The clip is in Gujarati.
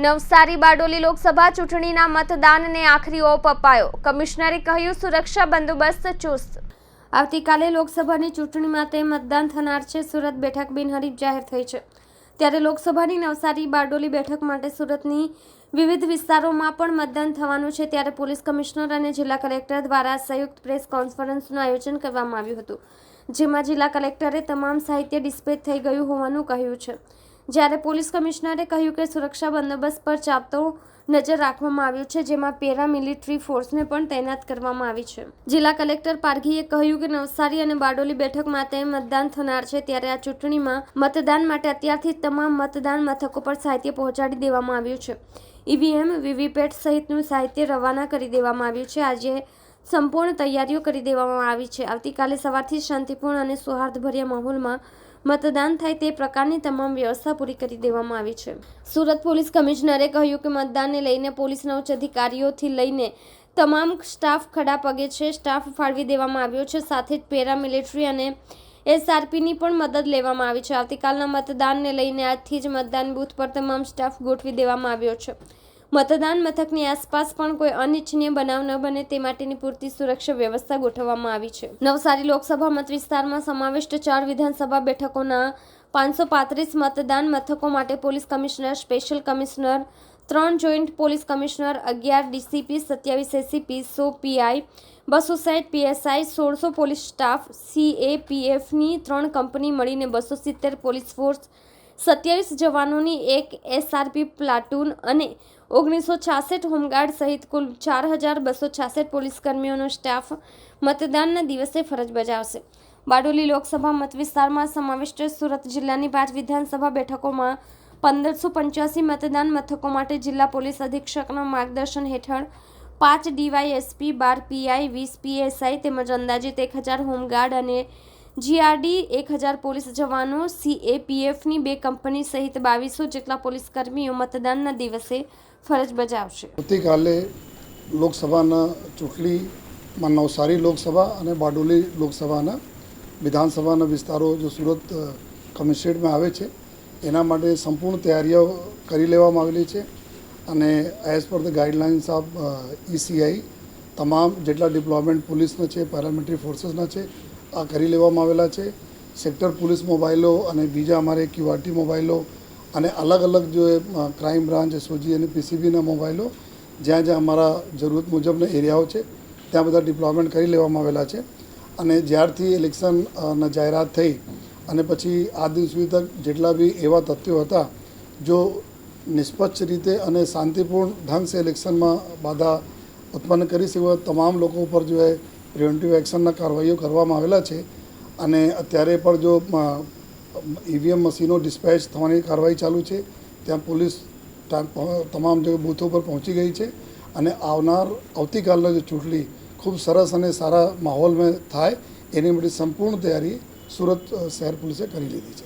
નવસારી બારડોલી લોકસભા ચૂંટણીના મતદાનને આખરી ઓપ અપાયો. કમિશનરે કહ્યું, સુરક્ષા બંદોબસ્ત ચુસ્ત. આવતીકાલે લોકસભાની ચૂંટણી માટે મતદાન થનાર છે. સુરત બેઠક બિનહરીફ જાહેર થઈ છે. ત્યારે લોકસભાની નવસારી બારડોલી બેઠક માટે સુરતની વિવિધ વિસ્તારોમાં પણ મતદાન થવાનું છે. ત્યારે પોલીસ કમિશનર અને જિલ્લા કલેક્ટર દ્વારા સંયુક્ત પ્રેસ કોન્ફરન્સનું આયોજન કરવામાં આવ્યું હતું, જેમાં જિલ્લા કલેક્ટરે તમામ સાહિત્ય ડિસ્પેચ થઈ ગયું હોવાનું કહ્યું છે. જ્યારે પોલીસ કમિશનરે કહ્યું કે સુરક્ષા બંદોબસ્ત પર ચાપતો નજર રાખવામાં આવ્યું છે, જેમાં પેરા મિલિટરી ફોર્સને પણ તૈનાત કરવામાં આવી છે. જિલ્લા કલેક્ટર પારઘીએ કહ્યું કે નવસારી અને બારડોલી બેઠક માટે મતદાન થનાર છે, ત્યારે આ ચૂંટણીમાં મતદાન માટે અત્યારથી તમામ મતદાન મથકો પર સાહિત્ય પહોંચાડી દેવામાં આવ્યું છે. ઈવીએમ, વીવીપેટ સહિતનું સાહિત્ય રવાના કરી દેવામાં આવ્યું છે. આજે સંપૂર્ણ તૈયારીઓ કરી દેવામાં આવી છે. આવતીકાલે સવારથી શાંતિપૂર્ણ અને સૌહાર્દભર્યા માહોલમાં મતદાન થાય તે પ્રકારની તમામ વ્યવસ્થા પૂરી કરી દેવામાં આવી છે. સુરત પોલીસ કમિશનરે કહ્યું કે મતદાનને લઈને પોલીસના ઉચ્ચ અધિકારીઓથી લઈને તમામ સ્ટાફ ખડા પગે છે. સ્ટાફ ફાળવી દેવામાં આવ્યો છે. સાથે જ પેરામિલિટરી અને એસઆરપીની પણ મદદ લેવામાં આવી છે. આવતીકાલના મતદાનને લઈને આજથી જ મતદાન બૂથ પર તમામ સ્ટાફ ગોઠવી દેવામાં આવ્યો છે. મતદાન મથકની આસપાસ પણ કોઈ અનિચ્છનીય બનાવ ન બને તે માટેની પૂરતી સુરક્ષા વ્યવસ્થા ગોઠવવામાં આવી છે. નવસારી લોકસભા મત વિસ્તારમાં સમાવિષ્ટ ચાર વિધાનસભા બેઠકોના પાંચસો પાંત્રીસ મતદાન મથકો માટે પોલીસ કમિશનર, સ્પેશિયલ કમિશનર, ત્રણ જોઈન્ટ પોલીસ કમિશનર, અગિયાર ડીસીપી, સત્યાવીસ એસીપી, સો પીઆઈ, બસો સાઠ પીએસઆઈ, સોળસો પોલીસ સ્ટાફ સીએપીએફની ત્રણ કંપની મળીને બસો સિત્તેર પોલીસ ફોર્સ સત્યાવીસ જવાનોની એક એસઆરપી પ્લાટૂન અને ઓગણીસો છાસઠ હોમગાર્ડ સહિત કુલ ચાર હજાર બસો છાસઠ પોલીસ કર્મીઓનો સ્ટાફ મતદાનના દિવસે ફરજ બજાવશે. બારડોલી લોકસભા મત વિસ્તારમાં સમાવિષ્ટ સુરત જિલ્લાની પાંચ વિધાનસભા બેઠકોમાં પંદરસો પંચ્યાસી મતદાન મથકો માટે જિલ્લા પોલીસ અધિક્ષકના માર્ગદર્શન હેઠળ પાંચ ડીવાયએસપી બાર પીઆઈ વીસ પીએસઆઈ તેમજ અંદાજિત એક હજાર હોમગાર્ડ અને જીઆરડી એક હજાર પોલીસ જવાનો સીએપીએફની બે કંપની સહિત બાવીસો જેટલા પોલીસ કર્મીઓ મતદાનના દિવસે ફરજ બજાવશે. આવતીકાલે લોકસભાના ચૂંટણીમાં નવસારી લોકસભા અને બારડોલી લોકસભાના વિધાનસભાના વિસ્તારો જો સુરત કમિશનરેટમાં આવે છે, એના માટે સંપૂર્ણ તૈયારીઓ કરી લેવામાં આવેલી છે અને as per the guidelines of ECI તમામ જેટલા ડિપ્લોયમેન્ટ પોલીસના છે, પેરામિલિટરી ફોર્સીસના છે આ કરી લેવામાં આવેલા છે. સેક્ટર પોલીસ મોબાઈલો અને બીજા અમારે ક્યુઆરટી મોબાઈલો અને અલગ અલગ જો ક્રાઇમ બ્રાન્ચ, એસઓજી અને પીસીબીના મોબાઈલો જ્યાં જ્યાં અમારા જરૂરત મુજબના એરિયાઓ છે, ત્યાં બધા ડિપ્લોયમેન્ટ કરી લેવામાં આવેલા છે. અને જ્યારથી ઇલેક્શન ના જાહેરાત થઈ અને પછી આ દિન સુધી તક જેટલા બી એવા તથ્યો હતા, જો નિષ્પક્ષ રીતે અને શાંતિપૂર્ણ ઢંગ સે ઇલેક્શનમાં બાધા ઉત્પન્ન કરી શકે તમામ લોકો ઉપર જો પ્રિવેન્ટિવ એક્શનના કાર્યવાહીઓ કરવામાં આવેલા છે અને અત્યારે પણ જો ઈવીએમ મશીનો ડિસ્પેચ થવાની કાર્યવાહી ચાલુ છે, ત્યાં પોલીસ તમામ જે બૂથો પર પહોંચી ગઈ છે અને આવનાર, આવતીકાલના જે ચૂંટણી ખૂબ સરસ અને સારા માહોલમાં થાય, એની માટે સંપૂર્ણ તૈયારી સુરત શહેર પોલીસે કરી લીધી છે.